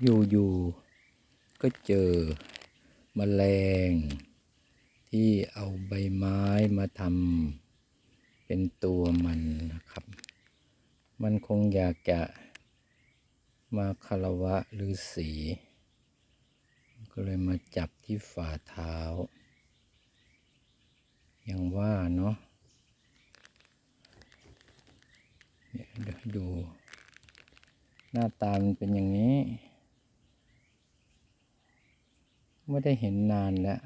อยู่ๆก็เจอมแมลง ที่เอาใบไม้มาทำเป็นตัวมันนะครับ มันคงอยากจะมาคารวะฤาษีก็เลยมาจับที่ฝ่าเท้า อย่างว่าเนาะเดี๋ยวดู หน้าตามันเป็นอย่างนี้ ไม่ได้เห็นนานแล้ว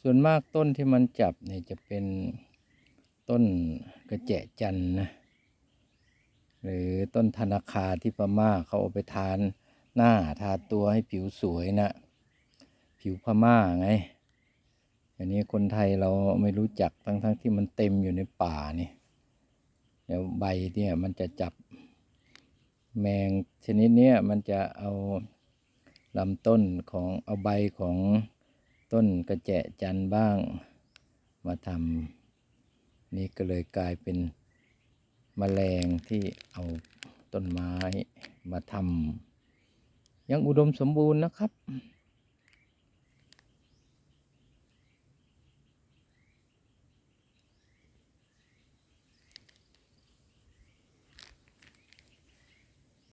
ส่วนมากต้นที่มันจับเนี่ยจะเป็นต้นกระแจจันนะ หรือต้นธนาคาที่พม่าเขาเอาไปทานหน้าทาตัวให้ผิวสวยนะผิวพม่าไงอันนี้คนไทยเราไม่รู้จักทั้งๆทที่มันเต็มอยู่ในป่านี่เดี๋ยวใบเนี่ยมันจะจับแมงชนิดเนี้ยมันจะเอา ลำต้นของเอาใบของต้นกระแจจันบ้าง มาทำนี่ก็เลยกลายเป็นมแมลงที่เอาต้นไม้มาทำยังอุดมสมบูรณ์นะครับ